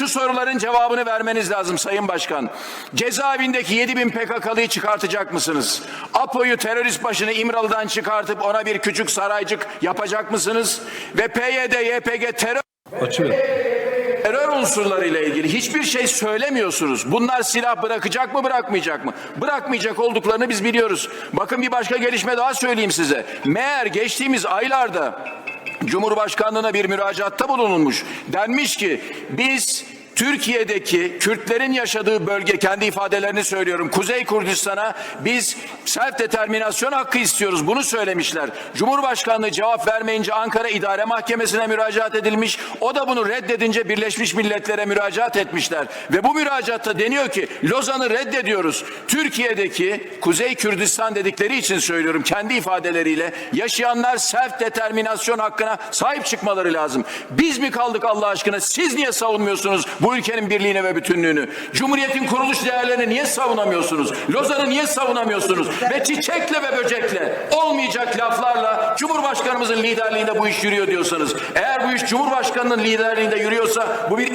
şu soruların cevabını vermeniz lazım Sayın Başkan. Cezaevindeki 7 bin PKK'lıyı çıkartacak mısınız? APO'yu terörist başını İmralı'dan çıkartıp ona bir küçük saraycık yapacak mısınız? Ve PYD, YPG terör Açıver. terör unsurlarıyla ilgili hiçbir şey söylemiyorsunuz. Bunlar silah bırakacak mı bırakmayacak mı? Bırakmayacak olduklarını biz biliyoruz. Bakın bir başka gelişme daha söyleyeyim size. Meğer geçtiğimiz aylarda Cumhurbaşkanlığına bir müracaatta bulunulmuş. Denmiş ki biz Türkiye'deki Kürtlerin yaşadığı bölge kendi ifadelerini söylüyorum. Kuzey Kürdistan'a biz self determinasyon hakkı istiyoruz. Bunu söylemişler. Cumhurbaşkanlığı cevap vermeyince Ankara İdare Mahkemesi'ne müracaat edilmiş. O da bunu reddedince Birleşmiş Milletler'e müracaat etmişler. Ve bu müracaatta deniyor ki Lozan'ı reddediyoruz. Türkiye'deki Kuzey Kürdistan dedikleri için söylüyorum kendi ifadeleriyle yaşayanlar self determinasyon hakkına sahip çıkmaları lazım. Biz mi kaldık Allah aşkına? Siz niye savunmuyorsunuz bu ülkenin birliğini ve bütünlüğünü? Cumhuriyetin kuruluş değerlerini niye savunamıyorsunuz? Lozan'ı niye savunamıyorsunuz? Ve çiçekle ve böcekle olmayacak laflarla Cumhurbaşkanımızın liderliğinde bu iş yürüyor diyorsanız eğer bu iş Cumhurbaşkanının liderliğinde yürüyorsa bu bir